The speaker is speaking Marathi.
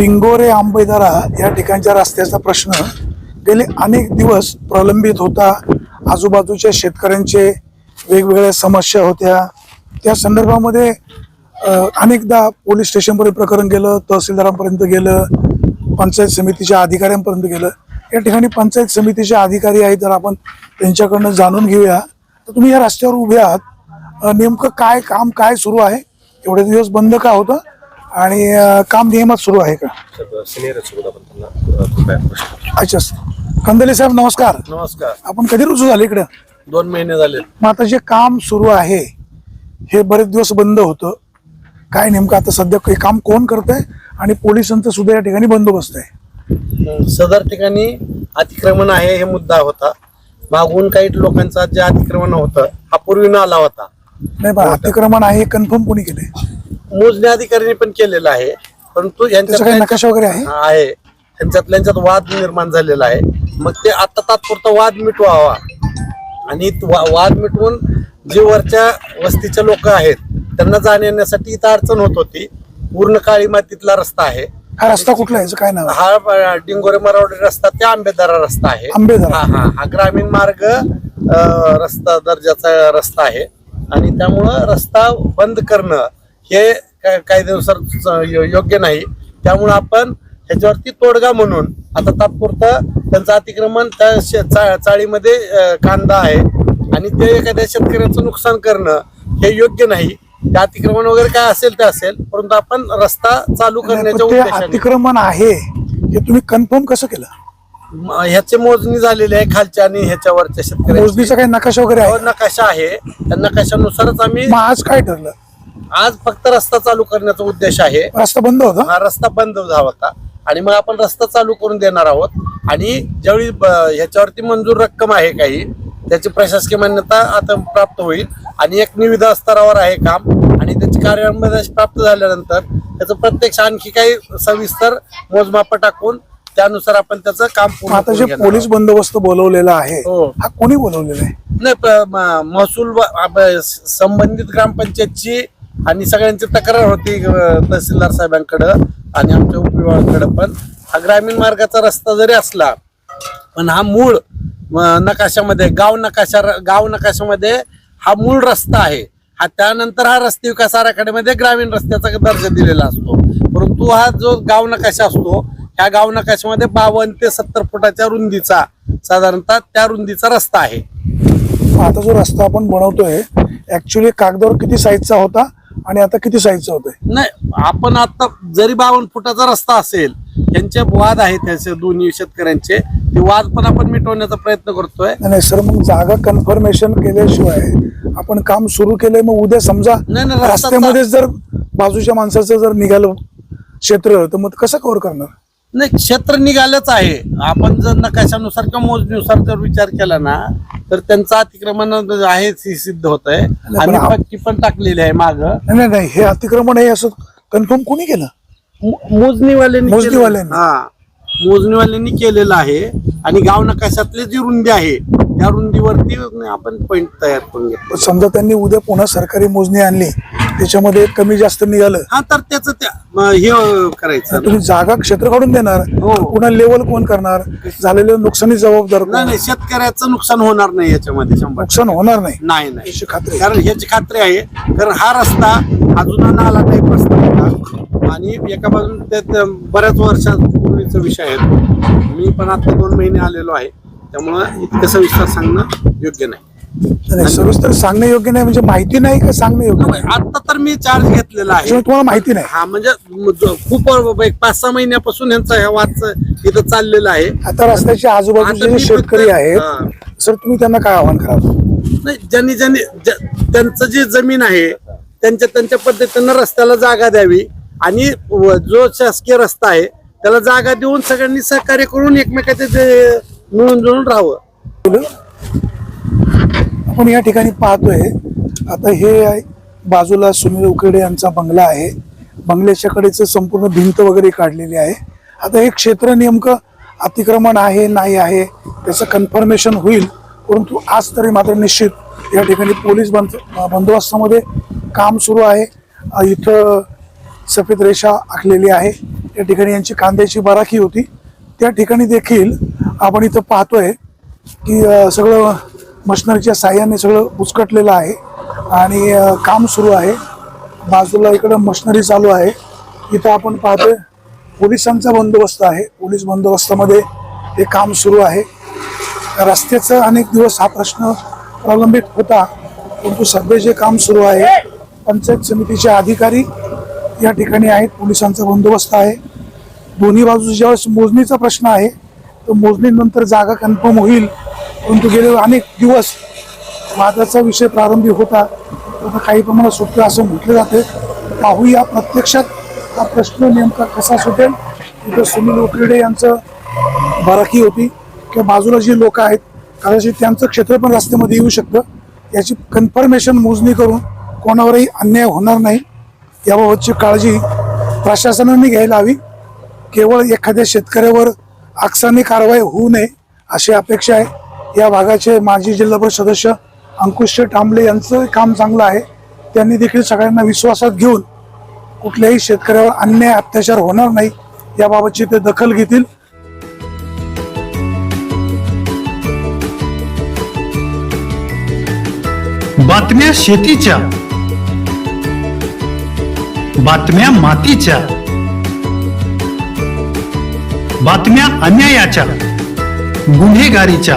डिंगोरे आंबेदारा या ठिकाणच्या रस्त्याचा प्रश्न गेले अनेक दिवस प्रलंबित होता. आजूबाजूच्या शेतकऱ्यांचे वेगवेगळ्या समस्या होत्या. त्या संदर्भामध्ये अनेकदा पोलीस स्टेशनपर्यंत प्रकरण गेलं तहसीलदारांपर्यंत गेलं पंचायत समितीच्या अधिकाऱ्यांपर्यंत गेलं. या ठिकाणी पंचायत समितीचे अधिकारी आहेत तर आपण त्यांच्याकडनं जाणून घेऊया तर तुम्ही या रस्त्यावर उभे आहात. नेमकं काय काम काय सुरू आहे? एवढे दिवस बंद का होतं? आणि अ, काम नियमात सुरू आहे का? सिनियर सोबत आपण त्यांना अ, कृपया प्रश्न अच्छा कंदले साहेब नमस्कार. नमस्कार. आपण कधी रुजू झाले इकडं? दोन महिने झाले. मग आता जे काम सुरू आहे हे बरेच दिवस बंद होतं. काय नेमकं आता सध्या हे काम कोण करतंय? आणि पोलिसांचा सुद्धा या ठिकाणी बंदोबस्त आहे. सदर ठिकाणी अतिक्रमण आहे हे मुद्दा होता. मागून काही लोकांचा जे अतिक्रमण होतं हा पूर्वी आला होता. नाही बा अतिक्रमण आहे कन्फर्म कोणी केले मोजणी अधिकाऱ्यांनी पण केलेलं आहे परंतु त्याचा काही यांच्यात नकाशा वगैरे आहे? आहे. त्यांच्यातल्या यांच्यात वाद निर्माण झालेला आहे. मग ते आता तात्पुरता वाद मिटवावा. आणि तो वा- वाद मिटवून जे वरच्या वस्तीचे लोक आहेत त्यांना जाण्या येण्यासाठी इथं अडचण होत होती. पूर्ण काळी मातीतला रस्ता आहे. हा रस्ता कुठला आहे? याचं काय नाव आहे? हा अ, डिंगोरे मरावडी रस्ता ते आंबेदारा रस्ता आहे. आंबेदारा. हा हा हा. ग्रामीण मार्ग अ, रस्ता दर्जाचा रस्ता आहे. आणि त्यामुळं रस्ता बंद करणं हे का- कायद्यानुसार च- यो- योग्य नाही. त्यामुळं आपण ह्याच्यावरती तोडगा म्हणून आता तात्पुरतं त्यांचं अतिक्रमण त्या चाळीमध्ये कांदा आहे आणि ते एखाद्या शेतकऱ्याचं नुकसान करणं हे योग्य नाही. ते अतिक्रमण वगैरे काय असेल ते असेल परंतु आपण रस्ता चालू करण्याच्या अतिक्रमण आहे हे तुम्ही कन्फर्म कसं केलं? ह्याची मोजणी झालेली आहे खालच्या आणि ह्याच्यावरच्या शेतकऱ्यांची. मोजणीचा काही नकाशा वगैरे हो, आहे नकाशा आहे. त्या नकाशानुसारच आम्ही मग आज काय ठरलं? आज फक्त रस्ता चालू करण्याचा उद्देश आहे. रस्ता बंद होता? हा रस्ता बंद झाला होता. आणि मग आपण रस्ता चालू करून देणार आहोत. आणि ज्यावेळी ब- ह्याच्यावरती मंजूर रक्कम आहे काही त्याची प्रशासकीय मान्यता आता प्राप्त होईल. आणि एक निविदा स्तरावर आहे काम. आणि त्याची कार्यान्वयन प्राप्त झाल्यानंतर त्याचं प्रत्यक्ष आणखी काही सविस्तर मोजमाप टाकून त्यानुसार आपण त्याचं काम पूर्ण आता जे करून घेणार पोलीस बंदोबस्त बोलवलेला आहे हो. हा कोणी बोलवलेला आहे? नाही प- म- महसूल व- आप- संबंधित ग्रामपंचायतची आणि सगळ्यांची तक्रार होती अ, तहसीलदार साहेबांकडं आणि आमच्या उपविभागाकडं पण. हा ग्रामीण मार्गाचा रस्ता जरी असला पण हा मूळ म, नकाशामध्ये गाव नकाशा गाव नकाशामध्ये हा मूळ रस्ता आहे. हा त्यानंतर हा रस्ते विकास आराखड्यामध्ये ग्रामीण रस्त्याचा दर्जा दिलेला असतो. परंतु हा जो गाव नकाशा असतो ह्या गाव नकाशामध्ये बावन्न ते सत्तर फुटाच्या रुंदीचा साधारणतः त्या रुंदीचा रस्ता आहे. आता जो रस्ता आपण बनवतोय ऍक्च्युली कागदावर किती साईजचा होता आणि आता किती साईजचा होतोय? नाही आपण आता जरी बावन्न फुटाचा रस्ता असेल यांचे वाद आहेत त्याचे दोन्ही शेतकऱ्यांचे ते वाद पण आपण मिटवण्याचा प्रयत्न करतोय. नाही सर मग जागा कन्फर्मेशन केल्याशिवाय आपण काम सुरू केलंय मग उद्या समजा नाही, नाही, रस्ता- रस्त्यामध्ये जर बाजूच्या माणसाचं जर निघालं क्षेत्र तर मग कसं कव्हर करणार? नाही क्षेत्र निघालंच आहे. आपण जर नकाशानुसार किंवा मोजणीनुसार जर विचार केला ना तर त्यांचं अतिक्रमण आहे हे सिद्ध होत आहे आणि आप- पट्टी पण टाकलेली आहे माग. नाही नाही नाही हे अतिक्रमण आहे असं कन्फर्म कोणी केलं? मोजणीवाल्यांनी मोजणीवाल्यांनी. केलेलं- हा. मोजणीवाल्यांनी केलेलं आहे. आणि गाव नकाशातली जी रुंदी आहे त्या रुंदीवरती आपण पॉइंट तयार करून घेतो समजा त्यांनी उद्या पुन्हा सरकारी मोजणी आणली. त्याच्यामध्ये कमी जास्त निघालं. हा तर त्याचं त्या म, हे करायचं. तुम्ही जागा क्षेत्र काढून देणार हो. पुन्हा लेवल कोण करणार? झालेलं नुकसानी जबाबदार कोण? नाही नाही शेतकऱ्याचं नुकसान होणार नाही याच्यामध्ये शंभर नुकसान होणार नाही. नाही नाही. याची खात्री आहे. कारण ह्याची खात्री आहे कारण हा रस्ता अजून आला टाईप रस्ता होता आणि एका बाजून त्यात बऱ्याच वर्षापूर्वीचा विषय आहे. मी पण आता दोन महिने आलेलो आहे. त्यामुळं इतकं सविस्तर सांगणं योग्य नाही. नाही सविस्तर सांगणं योग्य नाही म्हणजे माहिती नाही का सांगणं योग्य नाही आता तर मी चार्ज घेतलेला आहे. त्याच्यामुळे तुम्हाला माहिती नाही. हा म्हणजे म- खूप एक पाच सहा महिन्यापासून यांचा ह्या वाद इथं चाललेला आहे. आता रस्त्याचे आता आजूबाजूचे मी जे शेतकरी फक्त- आहेत हा. सर तुम्ही त्यांना काय आव्हान कराल? नाही ज्यांनी ज्यांनी त्यांचं जी जमीन आहे त्यांच्या त्यांच्या पद्धतीनं रस्त्याला जागा द्यावी आणि व- जो शासकीय रस्ता आहे त्याला जागा देऊन सगळ्यांनी सहकार्य करून एकमेकाचे जे मिळून जुळून राहावं. आपण या ठिकाणी पाहतोय आता हे बाजूला सुनील उकेडे यांचा बंगला आहे. बंगल्याच्या कडेचं संपूर्ण भिंत वगैरे काढलेली आहे. आता हे क्षेत्र नेमकं अतिक्रमण आहे नाही आहे त्याचं कन्फर्मेशन होईल परंतु आज तरी मात्र निश्चित या ठिकाणी पोलीस बंद बंदोबस्तामध्ये काम सुरू आहे. इथं सफेद रेषा आखलेली आहे. या ठिकाणी यांची कांद्याची बाराखी होती. त्या ठिकाणी देखील आपण इथं पाहतोय की सगळं मशिनरीच्या साह्याने सगळं उचकटलेलं आहे. आणि काम सुरू आहे. बाजूला इकडं मशिनरी चालू आहे. इथं आपण पाहतोय पोलिसांचा बंदोबस्त आहे. पोलीस बंदोबस्तामध्ये हे काम सुरू आहे. रस्त्याचा अनेक दिवस हा प्रश्न प्रलंबित होता. परंतु सध्या जे काम सुरू आहे पंचायत समितीचे अधिकारी या ठिकाणी आहेत. पोलिसांचा बंदोबस्त आहे. दोन्ही बाजू ज्यावेळेस मोजणीचा प्रश्न आहे तर मोजणीनंतर जागा कन्फर्म होईल परंतु गेले अनेक दिवस वादाचा विषय प्रारंभी होता. आता काही प्रमाणात सुटलं असं म्हटलं जाते. पाहूया प्रत्यक्षात हा प्रश्न नेमका कसा सुटेल. तिथं सुनील उकरेडे यांचं बराकी होती. किंवा बाजूला जी लोक आहेत कदाचित त्यांचं क्षेत्र पण रस्त्यामध्ये येऊ शकतं. याची कन्फर्मेशन मोजणी करून कोणावरही अन्याय होणार नाही. याबाबतची काळजी प्रशासनाने घ्यायला हवी. केवळ एखाद्या शेतकऱ्यावर आकसाने कारवाई होऊ नये अशी अपेक्षा आहे. या भागाचे माजी जिल्हा परिषद सदस्य अंकुश टांबले यांचं काम चांगलं आहे. त्यांनी देखील सगळ्यांना विश्वासात घेऊन कुठल्याही शेतकऱ्यावर अन्याय अत्याचार होणार नाही याबाबतची ते दखल घेतील. बातम्या शेतीच्या बातम्या मातीच्या बातम्या अन्यायाच्या गुन्हेगारीच्या.